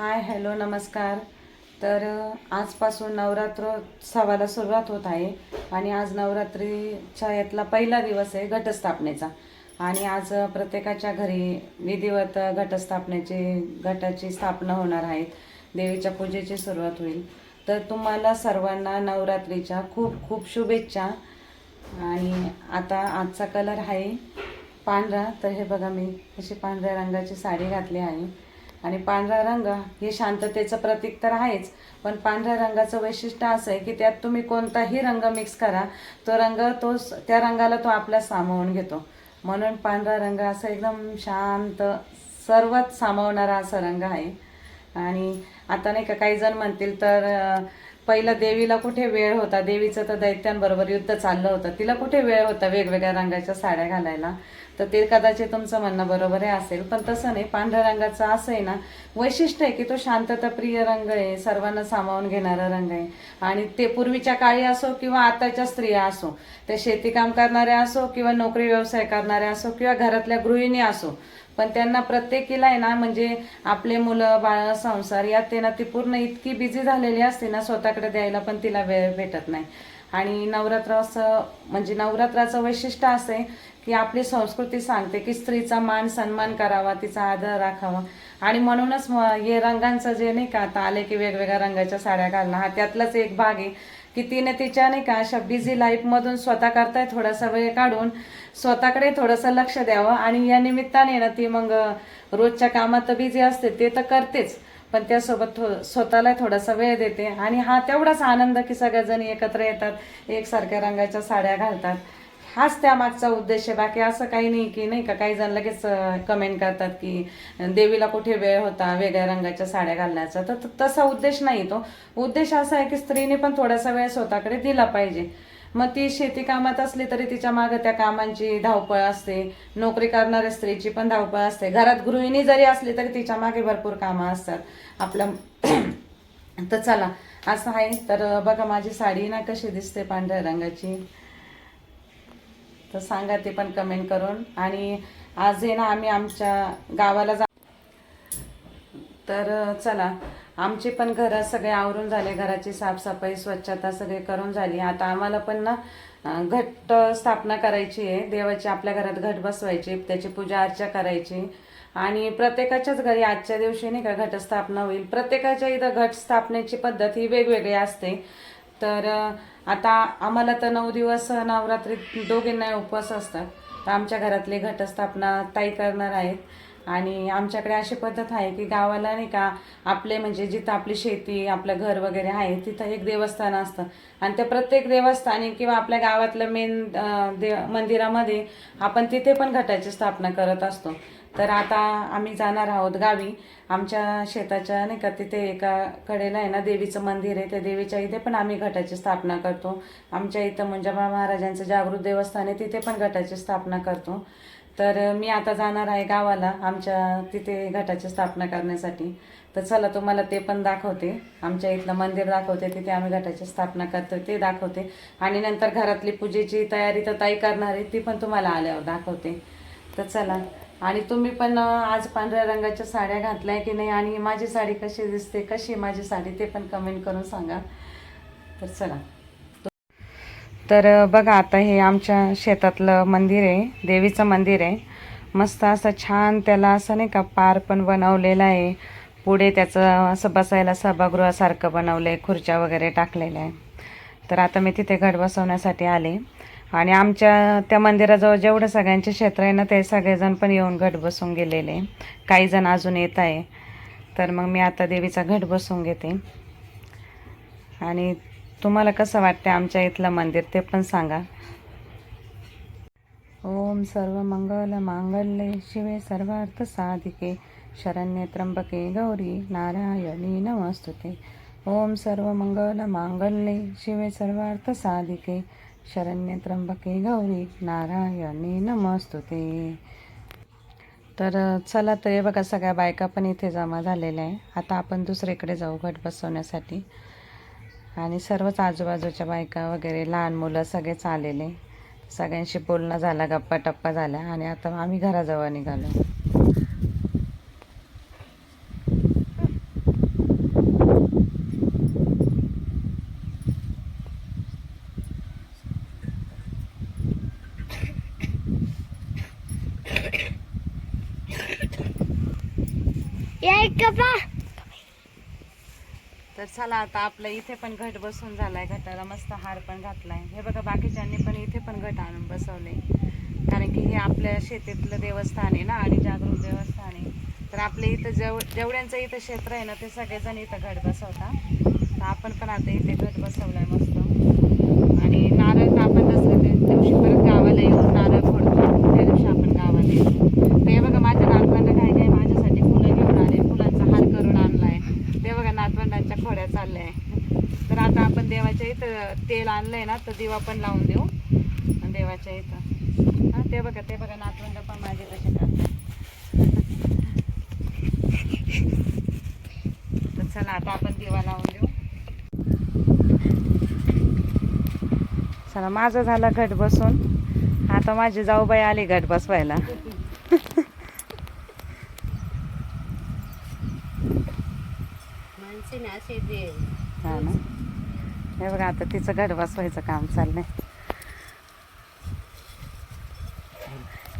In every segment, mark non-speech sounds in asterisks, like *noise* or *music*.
Hi hello नमस्कार. तर आजपासून नवरात्रोत्सवाला सुरुवात होत आहे आणि आज नवरात्रीच्या यातला पहिला दिवस आहे घटस्थापनेचा. आणि आज प्रत्येकाच्या घरी विधिवत घटस्थापनेची घटाची स्थापना होणार आहे देवीच्या पूजेची सुरुवात होईल. तर तुम्हाला सर्वांना नवरात्रीच्या खूप खूप शुभेच्छा. आणि आता आजचा कलर आहे पांढरा. तर हे बघा मी अशी पांढऱ्या रंगाची साडी घातली आहे. आणि पांढरा रंग हे शांततेचं प्रतीक तर आहेच पण पांढऱ्या रंगाचं वैशिष्ट्य असं आहे की त्यात तुम्ही कोणताही रंग मिक्स करा तो रंग तो त्या रंगाला तो आपल्या सामावून घेतो. म्हणून पांढरा रंग असा एकदम शांत सर्वात सामावणारा असा रंग आहे. आणि आता नाही का काही जण म्हणतील तर पहिलं देवीला कुठे वेळ होता? देवीचं तर दैत्यांबरोबर युद्ध चाललं होतं. तिला कुठे वेळ होता वेगवेगळ्या रंगाच्या साड्या घालायला? तर ते कदाचित तुमचं म्हणणं बरोबर आहे असेल पण तसं नाही. पांढऱ्या रंगाचं असं आहे ना वैशिष्ट्य आहे की तो शांतताप्रिय रंग आहे सर्वांना सामावून घेणारा रंग आहे. आणि ते पूर्वीच्या काळी असो किंवा आताच्या स्त्रिया असो त्या शेतीकाम करणाऱ्या असो किंवा नोकरी व्यवसाय करणाऱ्या असो किंवा घरातल्या गृहिणी असो पण त्यांना प्रत्येकीला आहे ना म्हणजे आपले मुलं बाळ संसार यात ते ना ती पूर्ण इतकी बिझी झालेली असते ना स्वतःकडे द्यायला पण तिला वेळ भेटत नाही. आणि नवरात्र असं म्हणजे नवरात्राचं वैशिष्ट्य असं आहे की आपली संस्कृती सांगते की स्त्रीचा मान सन्मान करावा तिचा आदर राखावा. आणि म्हणूनच हे रंगांचं जे नाही का आता आले की वेगवेगळ्या रंगाच्या साड्या घालणं हा त्यातलाच एक भाग आहे. की तिने तिच्या नाही का अशा बिझी लाईफमधून स्वतः करताय थोडासा वेळ काढून स्वतःकडे थोडंसं लक्ष द्यावं. आणि या निमित्ताने ना ती मग रोजच्या कामात तर बिझी असते ते तर करतेच. पण त्यासोबत थो स्वतःला थोडासा वेळ देते. आणि हा तेवढाच आनंद की सगळ्याजणी एकत्र येतात एकसारख्या रंगाच्या साड्या घालतात. हाच त्या मागचा उद्देश आहे. बाकी असं काही नाही की नाही का काही जण लगेच कमेंट करतात की देवीला कुठे वेळ होता वेगळ्या रंगाच्या साड्या घालण्याचा. तर तसा उद्देश नाही तो. उद्देश असा आहे की स्त्रीने पण थोडासा वेळ स्वतःकडे दिला पाहिजे. मग ती शेती कामात असली तरी तिच्यामागे त्या कामांची धावपळ असते. नोकरी करणाऱ्या स्त्रीची पण धावपळ असते. घरात गृहिणी जरी असली तरी तिच्यामागे भरपूर कामं असतात. आपलं *clears throat* तर चला असं आहे. तर बघा माझी साडी ना कशी दिसते पांढऱ्या रंगाची. तर सांगा ते पण कमेंट करून. आणि आज आहे ना आम्ही आमच्या गावाला जा तर चला. आमचे पण घर सगळे आवरून झाले. घराची साफसफाई स्वच्छता सगळे करून झाली. आता आम्हाला पण ना घट स्थापना करायची आहे. देवाची आपल्या घरात घट बसवायची त्याची पूजा अर्चा करायची. आणि प्रत्येकाच्याच घरी आजच्या दिवशी नाही का घटस्थापना होईल. प्रत्येकाच्या इथं घट स्थापनेची पद्धत ही वेगवेगळी असते. तर आता आम्हाला तर नऊ दिवस नवरात्रीत दोघींना उपवास असतात. तर आमच्या घरातले घटस्थापना ताई करणार आहेत. आणि आमच्याकडे अशी पद्धत आहे की गावाला नाही का आपले म्हणजे जिथं आपली शेती आपलं घर वगैरे आहे तिथं एक देवस्थान असतं. आणि त्या प्रत्येक देवस्थानी किंवा आपल्या गावातलं मेन देव मंदिरामध्ये आपण तिथे पण घटाची स्थापना करत असतो. तर आता आम्ही जाणार आहोत गावी. आमच्या शेताच्या नाही का तिथे एका कडेला आहे ना देवीचं मंदिर आहे. त्या देवीच्या इथे पण आम्ही घटाची स्थापना करतो. आमच्या इथं म्हणजे मुंजाबा महाराजांचं जागृत देवस्थान आहे तिथे पण घटाची स्थापना करतो. तर मी आता जाणार आहे गावाला आमच्या तिथे घटाची स्थापना करण्यासाठी. तर चला तुम्हाला ते पण दाखवते. आमच्या इथलं मंदिर दाखवते तिथे आम्ही घटाची स्थापना करतो ते दाखवते. आणि नंतर घरातली पूजेची तयारी तर ताई करणार आहे ती पण तुम्हाला आल्यावर दाखवते. तर चला. आणि तुम्ही पण आज पांढऱ्या रंगाच्या साड्या घातल्या की नाही आणि माझी साडी कशी दिसते कशी माझी साडी ते पण कमेंट करून सांगा. तर चला. तर बघा आता हे आमच्या शेतातलं मंदिर आहे देवीचं मंदिर आहे. मस्त असं छान त्याला असं नाही का पार पण बनवलेलं आहे. पुढे त्याचं असं बसायला सभागृहासारखं बनवलं आहे खुर्च्या वगैरे टाकलेल्या आहे तर आता मी तिथे घट बसवण्यासाठी आले. आणि आमच्या त्या मंदिराजवळ जेवढं सगळ्यांचे क्षेत्र आहे ना ते सगळेजण पण येऊन घट बसून गेलेले. काही जण अजून येत आहे. तर मग मी आता देवीचा घट बसून घेते. आणि तुम्हाला कसं वाटतं आमच्या इथलं मंदिर ते पण सांगा. ओम सर्व मंगल मांगल्ये शिवे सर्वार्थ साधिके. शरण्ये त्र्यंबके गौरी नारायणी नमस्तुते. ओम सर्व मंगल मांगल्ये शिवे सर्वार्थ साधिके. शरण्य त्र्यंबके गौरी नारायणी नमस्तुते. तर चला तर हे बघा सगळ्या बायका पण इथे जमा झालेल्या आहे. आता आपण दुसरीकडे जाऊ घट बसवण्यासाठी. आणि सर्वच आजूबाजूच्या बायका वगैरे लहान मुलं सगळेच आलेले. सगळ्यांशी बोलणं झालं गप्पा टप्पा झाल्या. आणि आता आम्ही घराजवळ निघालो. तर चला आता आपलं इथे पण घट बसून झालाय घटाला मस्त हार पण घातलाय. हे बघा बाकीच्यांनी पण इथे पण घट आणून बसवले. कारण की हे आपल्या शेतीतलं देवस्थान आहे ना आणि जागरूक देवस्थान आहे. तर आपल्या इथं जेव जेवढ्यांचं इथं क्षेत्र आहे ना ते सगळेजण इथं घट बसवता तर आपण पण आता इथे घट बसवलाय मस्त. आणि नारळ तर आपण दसऱ्या दिवशी परत गावाला येऊन नारळ फोडतो. त्या दिवशी आपण गावाला येऊ ते बघा माझ्या नातवांना काय काय माझ्यासाठी फुलं घेऊन आले फुलांचा हार करून आणलाय ते बघा चाललं आहे तर आता आपण देवाच्या इथं तेल आणलंय ना तर दिवा पण लावून देऊ. देवाच्या इथं. हां ते बघा ते बघा नातवंड पण माझे कसे करतात. तर चला आता आपण दिवा लावून देऊ. चला माझं झालं घट बसून. आता माझी जाऊबाई आली घट बसवायला माणसे ना असे दे हा ना? हे बघा आता तिचं घट बसवायचं काम चाललंय.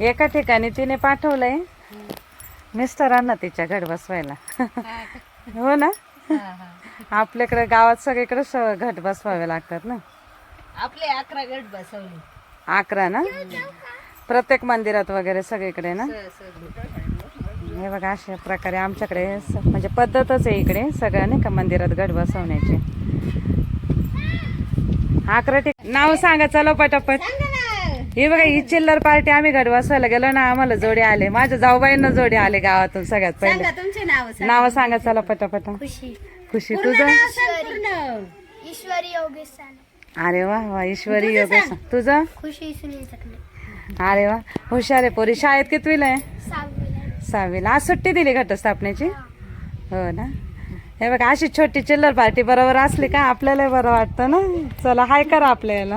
एका ठिकाणी तिने पाठवलंय. मिस्टरांना तिच्या घट बसवायला. हो ना? आपल्याकडे गावात सगळीकडे घट बसवावे लागतात ना? आपले अकरा गट बसवले. अकरा ना? प्रत्येक मंदिरात वगैरे सगळीकडे ना. हे बघा अशा प्रकारे आमच्याकडे म्हणजे पद्धतच आहे इकडे सगळं नाही का मंदिरात गड बसवण्याची अकरा ठिक नाव सांगा चला पटापट. सांगा ना. हे बघा ही चिल्लर पार्टी आम्ही गड बसवायला गेलो ना आम्हाला जोडे आले. माझ्या जाऊबाईंना जोडे आले गावातून सगळ्यात सांगा पहिले तुमचे नाव सांगा. नाव सांगा चला पटापटा. खुशी. तुझं. ईश्वरी योगेश अरे वा वा ईश्वरी तुझं योगेश. तुझं? खुशी सुनील सकले अरे वा हुशार आहे पोरी. शाळेत कितवीला आहे? सहावीला आज सुट्टी दिली घटस्थापनेची? हो ना? हे बघा अशी छोटी चिल्लर पार्टी बरोबर असली का आपल्याला बरं वाटतं ना? चला हाय करा आपल्याला.